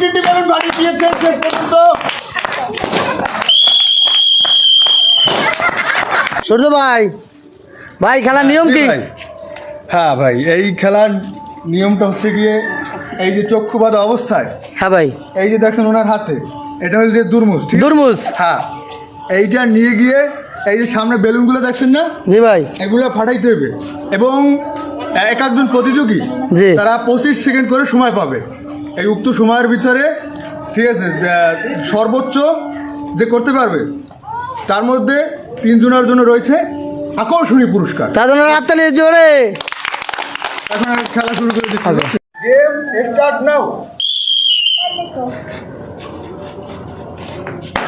তিনটি বেলুন ফাটিয়ে দিয়েছেন শেষ পর্যন্ত। সূর্য ভাই ভাই খেলার নিয়ম কি। হ্যাঁ ভাই এই খেলার নিয়মটা হচ্ছে গিয়ে এই যে চক্ষু বাঁধা অবস্থায় হ্যাঁ ভাই। এই যে দেখছেন ওনার হাতে এটা হচ্ছে যে আছে? দুর্মুজ। হ্যাঁ এইটা নিয়ে গিয়ে এই যে সামনে বেলুনগুলো দেখছেন না? জি ভাই। এগুলো ফাটাইতে হবে। এবং এক একজন প্রতিযোগী। তারা পঁচিশ সেকেন্ড করে সময় পাবে। এই উক্ত সময়ের ভিতরে ঠিক আছে সর্বোচ্চ যে করতে পারবে তার মধ্যে তিনজনের জন্য রয়েছে আকর্ষণীয় পুরস্কার। তার জন্য রাত্তালি জোরে। এখন খেলা শুরু করে দিচ্ছি। গেম স্টার্ট নাও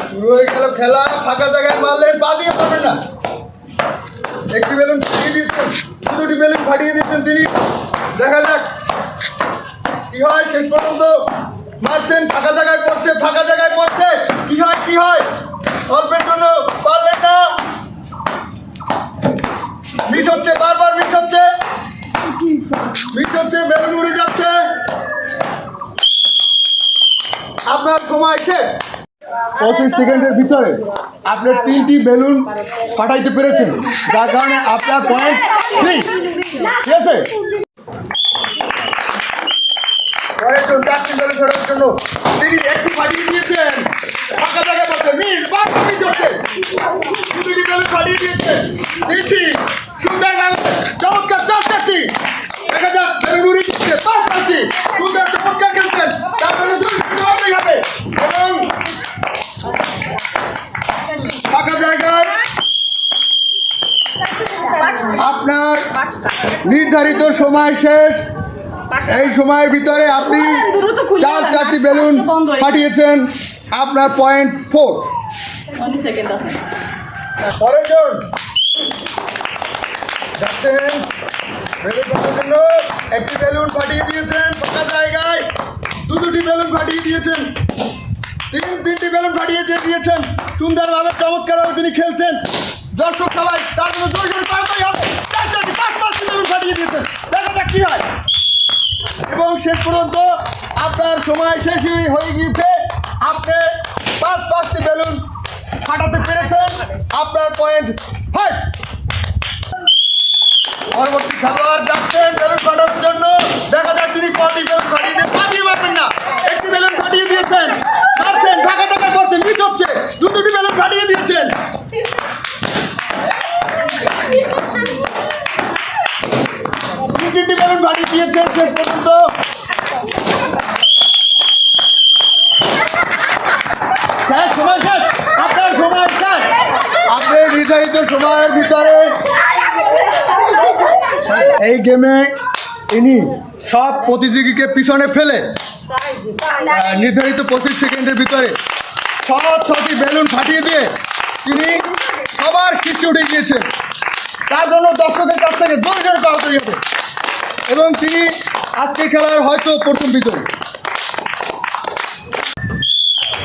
শুরু হয়ে গেল খেলা ফাঁকা জায়গায় মারলেন পা দিয়ে পারবেন না। একটি বেলুন ফাটিয়ে দিয়েছেন দুটি বেলুন ফাটিয়ে দিয়েছেন তিনি। দেখা যাক কি হয় শেষ পর্যন্ত? মারছেন, ফাঁকা জায়গায় পড়ছে, ফাঁকা জায়গায় পড়ছে। কি হয় কি হয়? অল্পের জন্য পারলেন না। মিস হচ্ছে, বারবার মিস হচ্ছে। মিস হচ্ছে, বেলুন উড়ে যাচ্ছে। আপনার সময় শেষ। পঁচিশ সেকেন্ডের ভিতরে আপনার তিনটি বেলুন পাঠাইতে পেরেছেন। যার কারণে আপনার পয়েন্ট থ্রি ঠিক আছে? জন্য তিনি দিয়েছেন। ফাঁকা জায়গায় পড়ছে মিস দুটি তিনটি চমৎকার চার চারটি দেখা যাক দিচ্ছে পাঁচ পাঁচটি। সুন্দর চমৎকার খেলছেন। দুই হবে। এবং ফাঁকা জায়গায় আপনার নির্ধারিত সময় শেষ। এই সময়ের ভিতরে আপনি চার চারটি বেলুন পাঠিয়েছেন আপনার পয়েন্ট ফোর পরের জন। যাচ্ছেন। বেলুন ফাটানোর জন্য একটি বেলুন ফাটিয়ে দিয়েছেন ফাঁকা জায়গায়। দু দুটি বেলুন ফাটিয়ে দিয়েছেন। তিন তিনটি বেলুন ফাটিয়ে দিয়ে দিয়েছেন। সুন্দরভাবে চমৎকারভাবে তিনি খেলছেন। দর্শক সবাই তার জন্য জোর জোর তাড়াতাড়ি হবে। চার চারটি পাঁচ পাঁচটি বেলুন ফাটিয়ে দিয়েছেন। দেখা যাক কি হয়। এবং শেষ পর্যন্ত আপনার সময় শেষই হয়ে- গিয়েছে। আপনি পাঁচ পাঁচটি বেলুন ফাটাতে পেরেছেন। আপনার পয়েন্ট ফাইভ। পরবর্তী খেলোয়াড় যাচ্ছেন বেলুন ফাটানোর জন্য দেখা যাক তিনি কটি বেলুন ফাটিয়ে দিয়ে ফাটিয়ে মারবেন না একটি বেলুন ফাটিয়ে দিয়েছেন মারছেন ঢাকা ঢাকা করছেন মিস হচ্ছে দু দুটি বেলুন ফাটিয়ে দিয়েছেন তিন ফাটিয়ে দিয়েছেন শেষ পর্যন্ত। নির্ধারিত এই গেমে ইনি সব প্রতিযোগীকে পিছনে ফেলে নির্ধারিত পঁচিশ সেকেন্ডের ভিতরে ছ ছটি বেলুন ফাটিয়ে দিয়ে তিনি সবার শীর্ষে উঠে গিয়েছেন। তার জন্য দর্শকের কাছ থেকে জোর তাড়াতাড়ি হবে এবং তিনি আজকে খেলার হয়তো প্রথম বিজয়ী।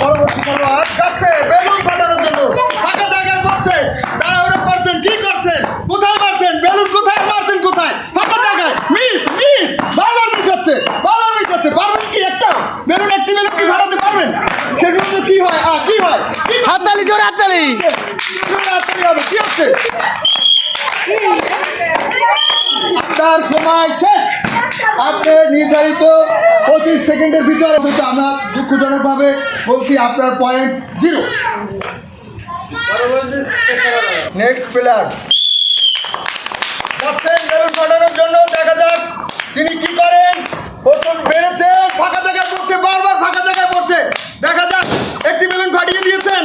পরবর্তী খেলোয়াড় যাচ্ছে বেলুন ফাটানোর জন্য। ফাঁকা জায়গায় পড়ছে তাড়াহুড়ো করছেন কি করছেন? কোথায় মারছেন? বেলুন কোথায়? মারছেন কোথায়? ফাঁকা জায়গায়। মিস মিস বারবার মিস হচ্ছে বারবার মিস হচ্ছে। পারবেন কি একটা? বেলুন একটি বেলুন কি ফাটাতে পারবেন? সেগুলো কি হয়? আ কি হয়? হাততালি জোরে হাততালি? দুজনে হাততালি হবে কি হচ্ছে তার সময় শেষ আপনি নির্ধারিত সেকেন্ডের ভিতরে কিন্তু আমরা দুঃখজনকভাবে বলছি আপনার পয়েন্ট জিরো নেক্সট প্লেয়ার যাচ্ছেন ফাটানোর জন্য দেখা যাক তিনি কি করেন প্রথম বেড়েছে ফাঁকা জায়গায় পড়ছে বারবার ফাঁকা জায়গায় পড়ছে দেখা যাক একটি বেলুন ফাটিয়ে দিয়েছেন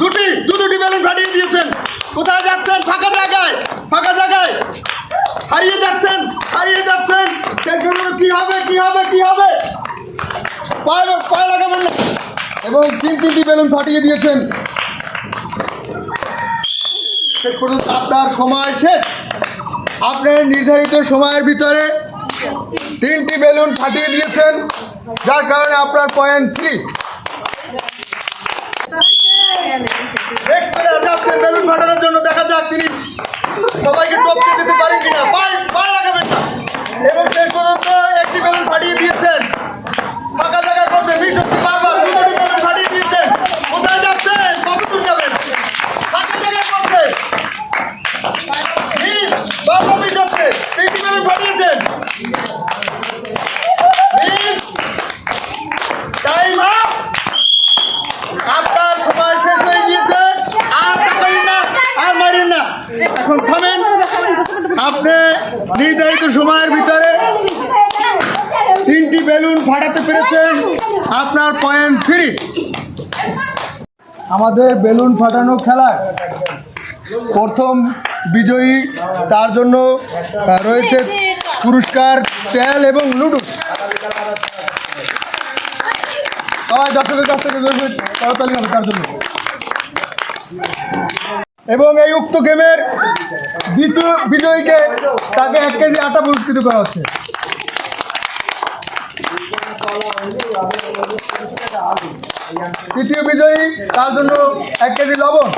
দুটি দু দুটি বেলুন ফাটিয়ে দিয়েছেন কোথায় যাচ্ছেন ফাঁকা জায়গায় ফাঁকা জায়গায় হারিয়ে যাচ্ছেন হারিয়ে যাচ্ছেন সেগুলো কি হবে কি হবে কি হবে পায়ে পায়ে লাগাবেন না এবং তিন তিনটি বেলুন ফাটিয়ে দিয়েছেন। শেষ পর্যন্ত আপনার সময় শেষ। আপনি নির্ধারিত সময়ের ভিতরে তিনটি বেলুন ফাটিয়ে দিয়েছেন, যার কারণে আপনার পয়েন্ট থ্রি বেলুন ফাটানোর জন্য দেখা যাক তিনি সবাইকে টপকে যেতে পারেন কিনা। পায়ে পায়ে লাগাবেন না। এবং শেষ পর্যন্ত একটি বেলুন এখন থামেন। আপনি নির্ধারিত সময়ের ভিতরে তিনটি বেলুন ফাটাতে পেরেছেন। আপনার পয়েন্ট ফ্রি আমাদের বেলুন ফাটানো খেলা প্রথম বিজয়ী তার জন্য রয়েছে পুরস্কার, তেল এবং লুডু। সবাই দর্শকের কাছ থেকে তাড়াতাড়ি হবে তার জন্য। এবং এই উক্ত গেমের দ্বিতীয় বিজয়ীকে তাকে এক কেজি আটা পুরস্কৃত করা হচ্ছে। তৃতীয় বিজয়ী, তার জন্য এক কেজি লবণ।